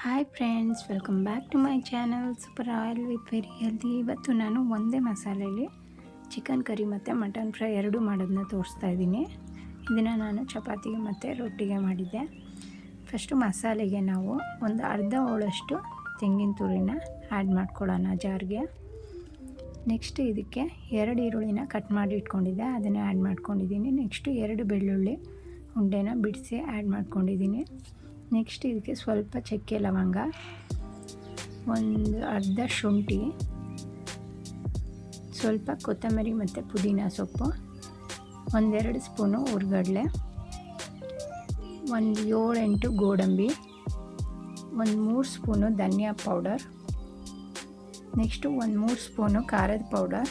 Hi friends welcome back to my channel super oil with very healthy ಇವತ್ತು ನಾನು ಒಂದೇ ಮಸಾಲೆಯಲ್ಲಿ ಚಿಕನ್ ಕರಿ ಮತ್ತು ಮಟನ್ ಫ್ರೈ ಎರಡೂ ಮಾಡೋದನ್ನ ತೋರಿಸ್ತಾ ಇದ್ದೀನಿ. ಇದನ್ನು ನಾನು ಚಪಾತಿಗೆ ಮತ್ತು ರೊಟ್ಟಿಗೆ ಮಾಡಿದ್ದೆ. ಫಸ್ಟು ಮಸಾಲೆಗೆ ನಾವು ಒಂದು ಅರ್ಧ ಹೋಳಷ್ಟು ತೆಂಗಿನ ತುರಿನ ಆ್ಯಡ್ ಮಾಡ್ಕೊಳ್ಳೋಣ ಜಾರ್ಗೆ. ನೆಕ್ಸ್ಟ್ ಇದಕ್ಕೆ ಎರಡು ಈರುಳ್ಳಿನ ಕಟ್ ಮಾಡಿ ಇಟ್ಕೊಂಡಿದ್ದೆ. ಅದನ್ನು ಆ್ಯಡ್ ಮಾಡ್ಕೊಂಡಿದ್ದೀನಿ. ನೆಕ್ಸ್ಟು ಎರಡು ಬೆಳ್ಳುಳ್ಳಿ ಉಂಡೆನ ಬಿಡಿಸಿ ಆ್ಯಡ್ ಮಾಡ್ಕೊಂಡಿದ್ದೀನಿ. ನೆಕ್ಸ್ಟ್ ಇದಕ್ಕೆ ಸ್ವಲ್ಪ ಚಕ್ಕೆ ಲವಂಗ, ಒಂದು ಅರ್ಧ ಶುಂಠಿ, ಸ್ವಲ್ಪ ಕೊತ್ತಂಬರಿ ಮತ್ತು ಪುದೀನ ಸೊಪ್ಪು, ಒಂದೆರಡು ಸ್ಪೂನು ಹುರ್ಗಡ್ಲೆ ಒಂದು ಏಳೆಂಟು ಗೋಡಂಬಿ, ಒಂದು ಮೂರು ಸ್ಪೂನು ಧನಿಯಾ ಪೌಡರ್, ನೆಕ್ಸ್ಟು ಒಂದು ಮೂರು ಸ್ಪೂನು ಖಾರದ ಪೌಡರ್,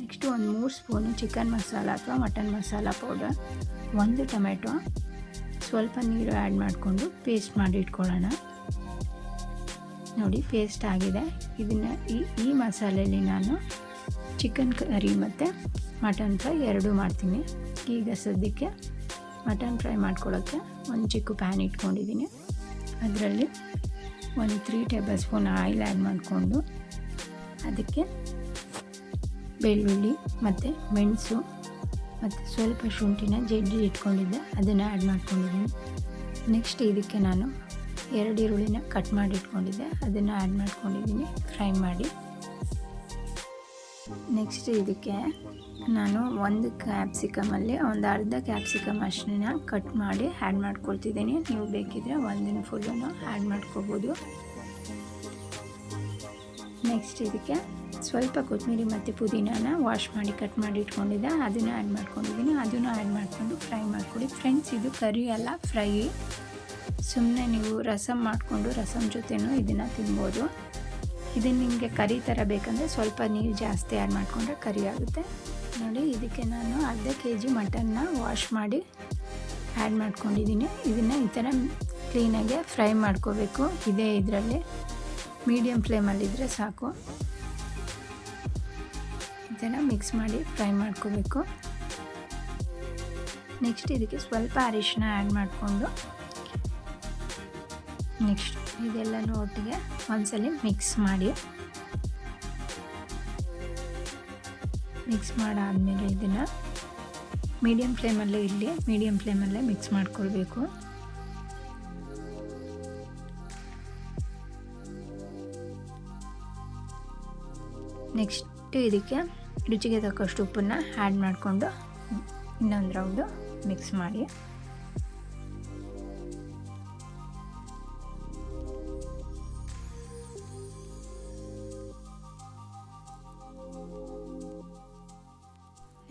ನೆಕ್ಸ್ಟು ಒಂದು ಮೂರು ಸ್ಪೂನು ಚಿಕನ್ ಮಸಾಲ ಅಥವಾ ಮಟನ್ ಮಸಾಲ ಪೌಡರ್, ಒಂದು ಟೊಮೆಟೊ ಸ್ವಲ್ಪ ನೀರು ಆ್ಯಡ್ ಮಾಡಿಕೊಂಡು ಪೇಸ್ಟ್ ಮಾಡಿ ಇಟ್ಕೊಳ್ಳೋಣ. ನೋಡಿ, ಪೇಸ್ಟ್ ಆಗಿದೆ. ಇದನ್ನು ಈ ಈ ಮಸಾಲೆಯಲ್ಲಿ ನಾನು ಚಿಕನ್ ಕರಿ ಮತ್ತು ಮಟನ್ ಫ್ರೈ ಎರಡೂ ಮಾಡ್ತೀನಿ. ಈಗ ಸದ್ಯಕ್ಕೆ ಮಟನ್ ಫ್ರೈ ಮಾಡ್ಕೊಳ್ಳೋಕ್ಕೆ ಒಂದು ಚಿಕ್ಕ ಪ್ಯಾನ್ ಇಟ್ಕೊಂಡಿದ್ದೀನಿ. ಅದರಲ್ಲಿ ಒಂದು three tablespoon oil add ಮಾಡಿಕೊಂಡು ಅದಕ್ಕೆ ಬೆಳ್ಳುಳ್ಳಿ ಮತ್ತು ಮೆಣಸು ಮತ್ತು ಸ್ವಲ್ಪ ಶುಂಠಿನ ಜಡ್ಡಿ ಇಟ್ಕೊಂಡಿದ್ದೆ, ಅದನ್ನು ಆ್ಯಡ್ ಮಾಡ್ಕೊಂಡಿದ್ದೀನಿ. ನೆಕ್ಸ್ಟ್ ಇದಕ್ಕೆ ನಾನು ಎರಡು ಈರುಳ್ಳಿನ ಕಟ್ ಮಾಡಿ ಇಟ್ಕೊಂಡಿದ್ದೆ, ಅದನ್ನು ಆ್ಯಡ್ ಮಾಡ್ಕೊಂಡಿದ್ದೀನಿ ಫ್ರೈ ಮಾಡಿ. ನೆಕ್ಸ್ಟ್ ಇದಕ್ಕೆ ನಾನು ಒಂದು ಕ್ಯಾಪ್ಸಿಕಮಲ್ಲಿ ಒಂದು ಅರ್ಧ ಕ್ಯಾಪ್ಸಿಕಮ್ ಅಷ್ಟನ್ನ ಕಟ್ ಮಾಡಿ ಆ್ಯಡ್ ಮಾಡ್ಕೊಳ್ತಿದ್ದೀನಿ. ನೀವು ಬೇಕಿದ್ರೆ ಒಂದಿನ ಫುಲ್ಲನ್ನು ಆ್ಯಡ್ ಮಾಡ್ಕೋಬೋದು. ನೆಕ್ಸ್ಟ್ ಇದಕ್ಕೆ ಸ್ವಲ್ಪ ಕೊತ್ತಂಬರಿ ಮತ್ತು ಪುದೀನಾನ ವಾಶ್ ಮಾಡಿ ಕಟ್ ಮಾಡಿ ಇಟ್ಕೊಂಡಿದ್ದೆ. ಅದನ್ನು ಆ್ಯಡ್ ಮಾಡ್ಕೊಂಡಿದ್ದೀನಿ. ಅದನ್ನು ಆ್ಯಡ್ ಮಾಡಿಕೊಂಡು ಫ್ರೈ ಮಾಡ್ಕೊಳ್ಳಿ. ಫ್ರೆಂಡ್ಸ್ ಇದು ಕರಿ ಅಲ್ಲ ಫ್ರೈ ಸುಮ್ಮನೆ ನೀವು ರಸಮ್ ಮಾಡಿಕೊಂಡು ರಸಮ್ ಜೊತೆನೂ ಇದನ್ನು ತಿನ್ಬೋದು. ಇದನ್ನು ನಿಮಗೆ ಕರಿ ಥರ ಬೇಕಂದರೆ ಸ್ವಲ್ಪ ನೀರು ಜಾಸ್ತಿ ಆ್ಯಡ್ ಮಾಡಿಕೊಂಡ್ರೆ ಕರಿ ಆಗುತ್ತೆ. ನೋಡಿ, ಇದಕ್ಕೆ ನಾನು ಅರ್ಧ ಕೆ ಜಿ ಮಟನ್ನ ವಾಶ್ ಮಾಡಿ ಆ್ಯಡ್ ಮಾಡ್ಕೊಂಡಿದ್ದೀನಿ. ಇದನ್ನು ಈ ಥರ ಕ್ಲೀನಾಗೆ ಫ್ರೈ ಮಾಡ್ಕೋಬೇಕು. ಇದೇ ಇದರಲ್ಲಿ. ಮೀಡಿಯಮ್ ಫ್ಲೇಮಲ್ಲಿದ್ದರೆ ಸಾಕು. ಇದನ್ನು ಮಿಕ್ಸ್ ಮಾಡಿ ಫ್ರೈ ಮಾಡ್ಕೋಬೇಕು. ನೆಕ್ಸ್ಟ್ ಇದಕ್ಕೆ ಸ್ವಲ್ಪ ಅರಿಶಿನ ಆ್ಯಡ್ ಮಾಡಿಕೊಂಡು ನೆಕ್ಸ್ಟ್ ಇದೆಲ್ಲನೂ ಒಟ್ಟಿಗೆ ಒಂದ್ಸಲಿ ಮಿಕ್ಸ್ ಮಾಡಿ. ಮಿಕ್ಸ್ ಮಾಡಾದಮೇಲೆ ಇದನ್ನು ಮೀಡಿಯಮ್ ಫ್ಲೇಮಲ್ಲೇ ಇರಲಿ ಮೀಡಿಯಮ್ ಫ್ಲೇಮಲ್ಲೇ ಮಿಕ್ಸ್ ಮಾಡ್ಕೊಳ್ಬೇಕು. ನೆಕ್ಸ್ಟ್ ಇದಕ್ಕೆ ರುಚಿಗೆ ತಕ್ಕಷ್ಟು ಉಪ್ಪನ್ನು ಆ್ಯಡ್ ಮಾಡಿಕೊಂಡು ಇನ್ನೊಂದು ರೌಂಡು ಮಿಕ್ಸ್ ಮಾಡಿ.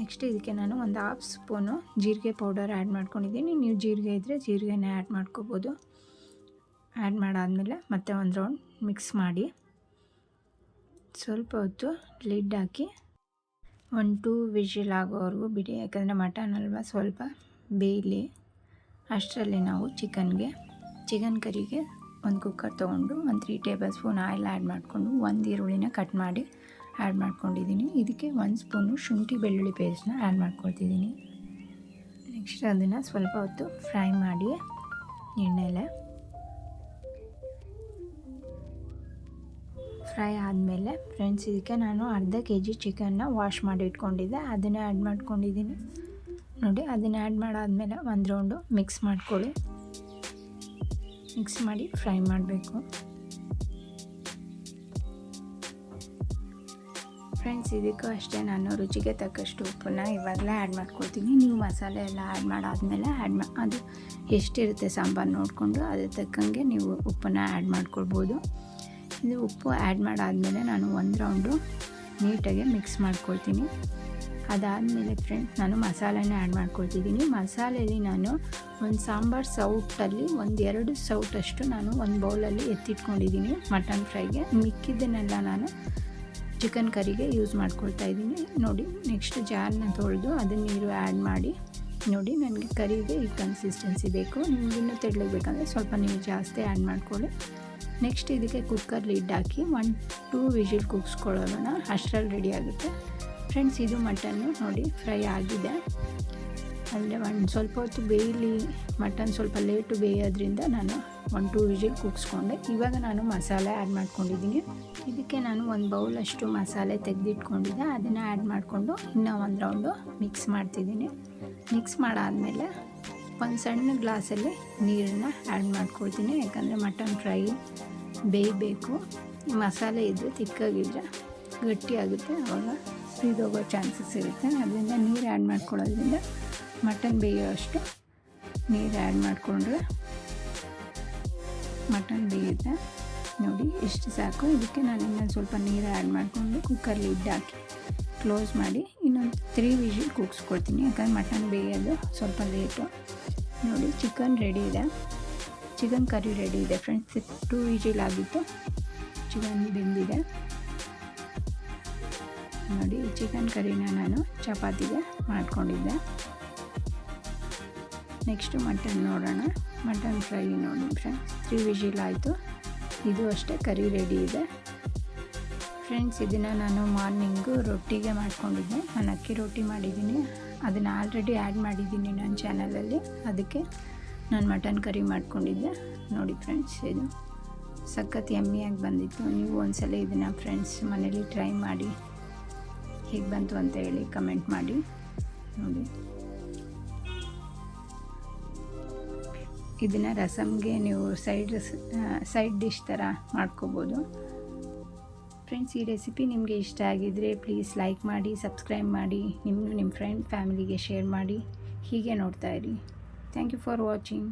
ನೆಕ್ಸ್ಟ್ ಇದಕ್ಕೆ ನಾನು ಒಂದು ಹಾಫ್ ಸ್ಪೂನು ಜೀರಿಗೆ ಪೌಡರ್ ಆ್ಯಡ್ ಮಾಡ್ಕೊಂಡಿದ್ದೀನಿ. ನೀವು ಜೀರಿಗೆ ಇದ್ದರೆ ಜೀರಿಗೆನೇ ಆ್ಯಡ್ ಮಾಡ್ಕೋಬೋದು. ಆ್ಯಡ್ ಮಾಡಾದಮೇಲೆ ಮತ್ತೆ ಒಂದು ರೌಂಡ್ ಮಿಕ್ಸ್ ಮಾಡಿ. ಸ್ವಲ್ಪ ಹೊತ್ತು ಲಿಡ್ ಹಾಕಿ ಒಂದು ಟೂ ವಿಷಿಲ್ ಆಗೋವರೆಗೂ ಬಿಡಿ, ಯಾಕಂದರೆ ಮಟನ್ ಅಲ್ವಾ ಸ್ವಲ್ಪ ಬೇಯಲಿ. ಅಷ್ಟರಲ್ಲಿ ನಾವು ಚಿಕನ್ಗೆ, ಚಿಕನ್ ಕರಿಗೆ ಒಂದು ಕುಕ್ಕರ್ ತೊಗೊಂಡು ಒಂದು three tablespoon oil add ಮಾಡಿಕೊಂಡು ಒಂದು ಈರುಳ್ಳಿನ ಕಟ್ ಮಾಡಿ ಆ್ಯಡ್ ಮಾಡ್ಕೊಂಡಿದ್ದೀನಿ. ಇದಕ್ಕೆ ಒಂದು ಸ್ಪೂನು ಶುಂಠಿ ಬೆಳ್ಳುಳ್ಳಿ ಪೇಸ್ಟ್ನ ಆ್ಯಡ್ ಮಾಡ್ಕೊಳ್ತಿದ್ದೀನಿ. ನೆಕ್ಸ್ಟ್ ಅದನ್ನು ಸ್ವಲ್ಪ ಹೊತ್ತು ಫ್ರೈ ಮಾಡಿ ಎಣ್ಣೆಲೆ ಫ್ರೈ ಆದಮೇಲೆ ಫ್ರೆಂಡ್ಸ್, ಇದಕ್ಕೆ ನಾನು ಅರ್ಧ ಕೆ ಜಿ ಚಿಕನ್ನ ವಾಶ್ ಮಾಡಿ ಇಟ್ಕೊಂಡಿದ್ದೆ. ಅದನ್ನು ಆ್ಯಡ್ ಮಾಡ್ಕೊಂಡಿದ್ದೀನಿ. ನೋಡಿ, ಅದನ್ನು ಆ್ಯಡ್ ಮಾಡಾದಮೇಲೆ ಒಂದು ರೌಂಡು ಮಿಕ್ಸ್ ಮಾಡ್ಕೊಳ್ಳಿ. ಮಿಕ್ಸ್ ಮಾಡಿ ಫ್ರೈ ಮಾಡಬೇಕು. ಫ್ರೆಂಡ್ಸ್, ಇದಕ್ಕೂ ಅಷ್ಟೇ ನಾನು ರುಚಿಗೆ ತಕ್ಕಷ್ಟು ಉಪ್ಪನ್ನ ಇವಾಗಲೇ ಆ್ಯಡ್ ಮಾಡ್ಕೊಳ್ತೀನಿ. ನೀವು ಮಸಾಲೆ ಎಲ್ಲ ಆ್ಯಡ್ ಮಾಡಾದಮೇಲೆ ಆ್ಯಡ್ ಮಾ ಅದು ಎಷ್ಟಿರುತ್ತೆ ಸಾಂಬಾರು ನೋಡಿಕೊಂಡು ಅದಕ್ಕೆ ತಕ್ಕಂಗೆ ನೀವು ಉಪ್ಪನ್ನು ಆ್ಯಡ್ ಮಾಡ್ಕೊಳ್ಬೋದು. ಇದು ಉಪ್ಪು ಆ್ಯಡ್ ಮಾಡಾದಮೇಲೆ ನಾನು ಒಂದು ರೌಂಡು ನೀಟಾಗಿ ಮಿಕ್ಸ್ ಮಾಡ್ಕೊಳ್ತೀನಿ. ಅದಾದಮೇಲೆ ಫ್ರೆಂಡ್ಸ್ ನಾನು ಮಸಾಲೆನ ಆ್ಯಡ್ ಮಾಡ್ಕೊಳ್ತಿದ್ದೀನಿ. ಮಸಾಲೆಯಲ್ಲಿ ನಾನು ಒಂದು ಸಾಂಬಾರು ಸೌಟಲ್ಲಿ ಒಂದು ಎರಡು ಸೌಟಷ್ಟು ನಾನು ಒಂದು ಬೌಲಲ್ಲಿ ಎತ್ತಿಟ್ಕೊಂಡಿದ್ದೀನಿ ಮಟನ್ ಫ್ರೈಗೆ ಮಿಕ್ಕಿದ್ದನ್ನೆಲ್ಲ ನಾನು ಚಿಕನ್ ಕರಿಗೆ ಯೂಸ್ ಮಾಡ್ಕೊಳ್ತಾ ಇದ್ದೀನಿ. ನೋಡಿ ನೆಕ್ಸ್ಟ್ ಜಾರ್ನ ತೊಳೆದು ಅದನ್ನ ನೀರು ಆ್ಯಡ್ ಮಾಡಿ, ನೋಡಿ ನನಗೆ ಕರಿಗೆ ಈ ಕನ್ಸಿಸ್ಟೆನ್ಸಿ ಬೇಕು. ನಿಮ್ಗೆ ಇನ್ನೂ ತೆಳ್ಳಗೆ ಸ್ವಲ್ಪ ನೀರು ಜಾಸ್ತಿ ಆ್ಯಡ್ ಮಾಡ್ಕೊಳ್ಳಿ. ನೆಕ್ಸ್ಟ್ ಇದಕ್ಕೆ ಕುಕ್ಕರ್ ಲಿಡ್ ಹಾಕಿ ಒನ್ ಟೂ ವಿಜಿಲ್ ಕುಗ್ಸ್ಕೊಳ್ಳೋಣ ಅಷ್ಟರಲ್ಲಿ ರೆಡಿ ಆಗುತ್ತೆ. ಫ್ರೆಂಡ್ಸ್ ಇದು ಮಟನ್ನು ನೋಡಿ ಫ್ರೈ ಆಗಿದೆ. ಅಲ್ಲಿ ಒಂದು ಸ್ವಲ್ಪ ಹೊತ್ತು ಬೇಯಲಿ ಮಟನ್ ಸ್ವಲ್ಪ ಲೇಟು ಬೇಯೋದ್ರಿಂದ ನಾನು ಒಂದು ಟೂ ವಿಜಿಲ್ ಕುಗ್ಸ್ಕೊಂಡೆ ಇವಾಗ ನಾನು ಮಸಾಲೆ ಆ್ಯಡ್ ಮಾಡ್ಕೊಂಡಿದ್ದೀನಿ. ಇದಕ್ಕೆ ನಾನು ಒಂದು ಬೌಲಷ್ಟು ಮಸಾಲೆ ತೆಗೆದಿಟ್ಕೊಂಡಿದ್ದೆ. ಅದನ್ನು ಆ್ಯಡ್ ಮಾಡಿಕೊಂಡು ಇನ್ನೂ ಒಂದು ರೌಂಡು ಮಿಕ್ಸ್ ಮಾಡ್ತಿದ್ದೀನಿ. ಮಿಕ್ಸ್ ಮಾಡಾದಮೇಲೆ ಒಂದು ಸಣ್ಣ ಗ್ಲಾಸಲ್ಲಿ ನೀರನ್ನು ಆ್ಯಡ್ ಮಾಡ್ಕೊಳ್ತೀನಿ. ಯಾಕಂದರೆ ಮಟನ್ ಫ್ರೈ ಬೇಯಬೇಕು. ಮಸಾಲೆ ಇದ್ದರೆ ತಿಕ್ಕಾಗಿದ್ದರೆ ಗಟ್ಟಿಯಾಗುತ್ತೆ. ಆವಾಗ ಸೀದೋಗೋ ಚಾನ್ಸಸ್ ಇರುತ್ತೆ. ಅದರಿಂದ ನೀರು ಆ್ಯಡ್ ಮಾಡ್ಕೊಳ್ಳೋದ್ರಿಂದ ಮಟನ್ ಬೇಯೋ ಅಷ್ಟು ನೀರು ಆ್ಯಡ್ ಮಾಡಿಕೊಂಡ್ರೆ ಮಟನ್ ಬೇಯುತ್ತೆ. ನೋಡಿ, ಇಷ್ಟು ಸಾಕು. ಇದಕ್ಕೆ ನಾನು ಇನ್ನೊಂದು ಸ್ವಲ್ಪ ನೀರು ಆ್ಯಡ್ ಮಾಡಿಕೊಂಡು ಕುಕ್ಕರ್ ಲಿಡ್ ಹಾಕಿ ಕ್ಲೋಸ್ ಮಾಡಿ ಇನ್ನೊಂದು ತ್ರೀ ಕುಕ್ಸ್ ಕೂಗಿಸ್ಕೊಳ್ತೀನಿ ಯಾಕಂದ್ರೆ ಮಟನ್ ಬೇಯೋದು ಸ್ವಲ್ಪ ಲೇಟು ನೋಡಿ ಚಿಕನ್ ರೆಡಿ ಇದೆ. ಚಿಕನ್ ಕರಿ ರೆಡಿ ಇದೆ. ಫ್ರೆಂಡ್ಸ್ ಟೂ ವಿಜಿಲ್ ಆಗಿತ್ತು. ಚಿಕನ್ ಬೆಂದಿದೆ. ನೋಡಿ ಚಿಕನ್ ಕರಿನ ನಾನು ಚಪಾತಿಗೆ ಮಾಡಿಕೊಂಡಿದ್ದೆ. ನೆಕ್ಸ್ಟು ಮಟನ್ ನೋಡೋಣ. ಮಟನ್ ಫ್ರೈ ನೋಡಿ ಫ್ರೆಂಡ್ಸ್ ತ್ರೀ ವಿಜಿಲ್ ಆಯಿತು. ಇದು ಅಷ್ಟೇ ಕರಿ ರೆಡಿ ಇದೆ. ಫ್ರೆಂಡ್ಸ್ ಇದನ್ನು ನಾನು ಮಾರ್ನಿಂಗು ರೊಟ್ಟಿಗೆ ಮಾಡ್ಕೊಂಡಿದ್ದೆ. ನಾನು ಅಕ್ಕಿ ರೊಟ್ಟಿ ಮಾಡಿದ್ದೀನಿ. ಅದನ್ನು ಆಲ್ರೆಡಿ ಆ್ಯಡ್ ಮಾಡಿದ್ದೀನಿ ನನ್ನ ಚಾನಲಲ್ಲಿ ಅದಕ್ಕೆ ನಾನು ಮಟನ್ ಕರಿ ಮಾಡ್ಕೊಂಡಿದ್ದೆ. ನೋಡಿ ಫ್ರೆಂಡ್ಸ್ ಇದು ಸಖತ್ ಎಮ್ಮಿಯಾಗಿ ಬಂದಿತ್ತು. ನೀವು ಒಂದ್ಸಲ ಇದನ್ನು ಫ್ರೆಂಡ್ಸ್ ಮನೇಲಿ ಟ್ರೈ ಮಾಡಿ ಹೇಗೆ ಬಂತು ಅಂತ ಹೇಳಿ ಕಮೆಂಟ್ ಮಾಡಿ. ನೋಡಿ. ಇದನ್ನು ರಸಮ್ಗೆ ನೀವು ಸೈಡ್ ಸೈಡ್ ಡಿಶ್ ಥರ ಮಾಡ್ಕೋಬೋದು. ಫ್ರೆಂಡ್ಸ್, ಈ ರೆಸಿಪಿ ನಿಮಗೆ ಇಷ್ಟ ಆಗಿದ್ದರೆ ಪ್ಲೀಸ್ ಲೈಕ್ ಮಾಡಿ, ಸಬ್ಸ್ಕ್ರೈಬ್ ಮಾಡಿ ನಿಮ್ಮ ನಿಮ್ಮ ಫ್ರೆಂಡ್ ಫ್ಯಾಮಿಲಿಗೆ ಶೇರ್ ಮಾಡಿ, ಹೀಗೆ ನೋಡ್ತಾ ಇರಿ. Thank you for watching.